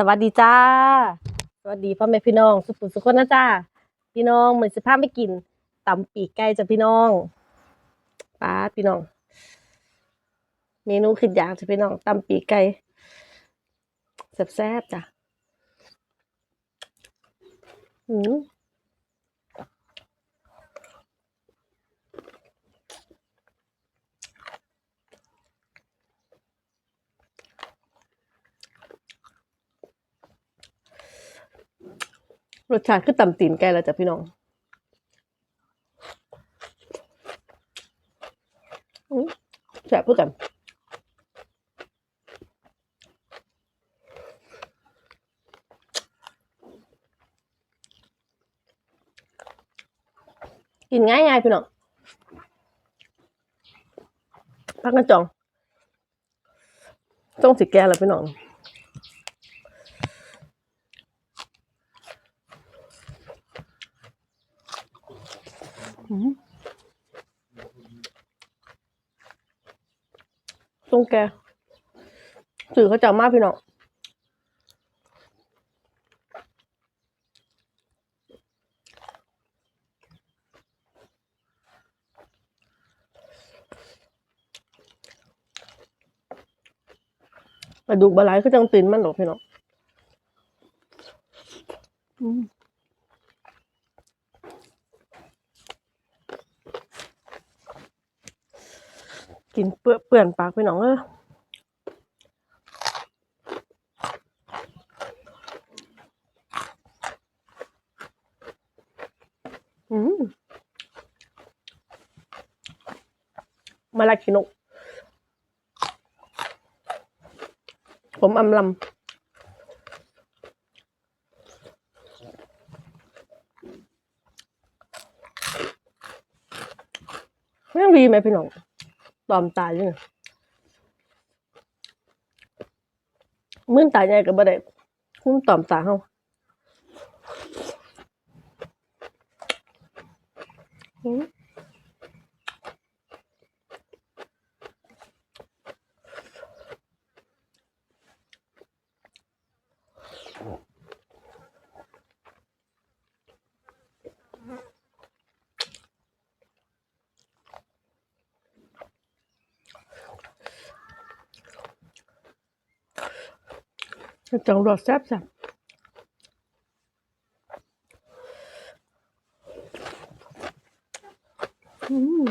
สวัสดีจ้า สวัสดีพ่อแม่พี่น้อง สุขุสุขคนนะจ้า พี่น้องเหมือนสิพาไปกินตำปีกไก่จ้ะพี่น้องป้าพี่น้อง เมนูขึ้นอยางจ้ะพี่น้องตำปีกไก่แซ่บๆจ้ะอืม รสชาติคือตำตีนไก่แล้วจ้ะพี่น้องแซ่บเพื่อกันกินง่ายๆพี่น้องพักกันจอง ต้องสิแก่แล้วพี่น้อง ต้งแก่สื่อเขาจะมากพี่น้องกระดูกบาลายคือจังตีนมันหรอกพี่น้องอืม กินเปื้อเปื่อนปากพี่น้องเอออืมมาลาคิโนผมอำลำยังดีไหมพี่น้อง ตอมตายอยู่เนี่ยมึงตายใหญ่กับบ่ได้คุ้มตอมตาเฮาอืม จังรสแซ่บแซ่บอืม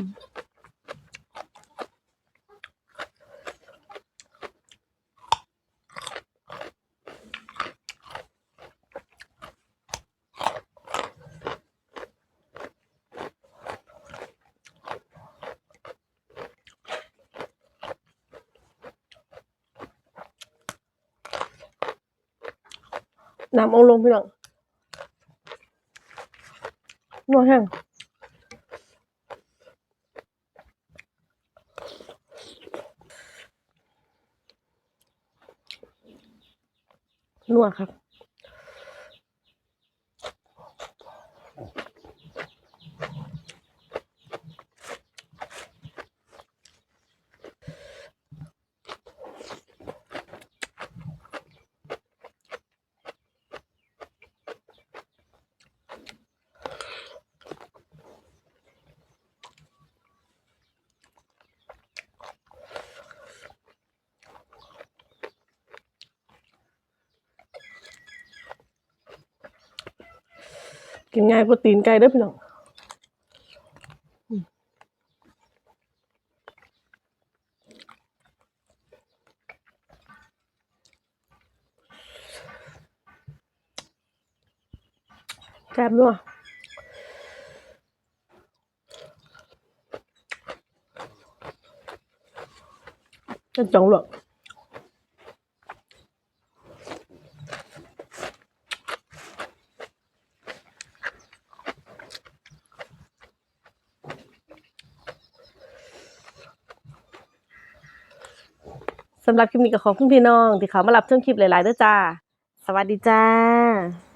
น้ำอาลงพี่น้องนัวแห้งนัวครับ กินง่ายกว่าตีนไก่เด้อพี่น้องอืมแซ่บนัวจะจองหรอก สำหรับคลิปนี้ก็ขอบคุณพี่น้อง ที่เขามารับชมคลิปหลายๆด้อจ้า สวัสดีจ้า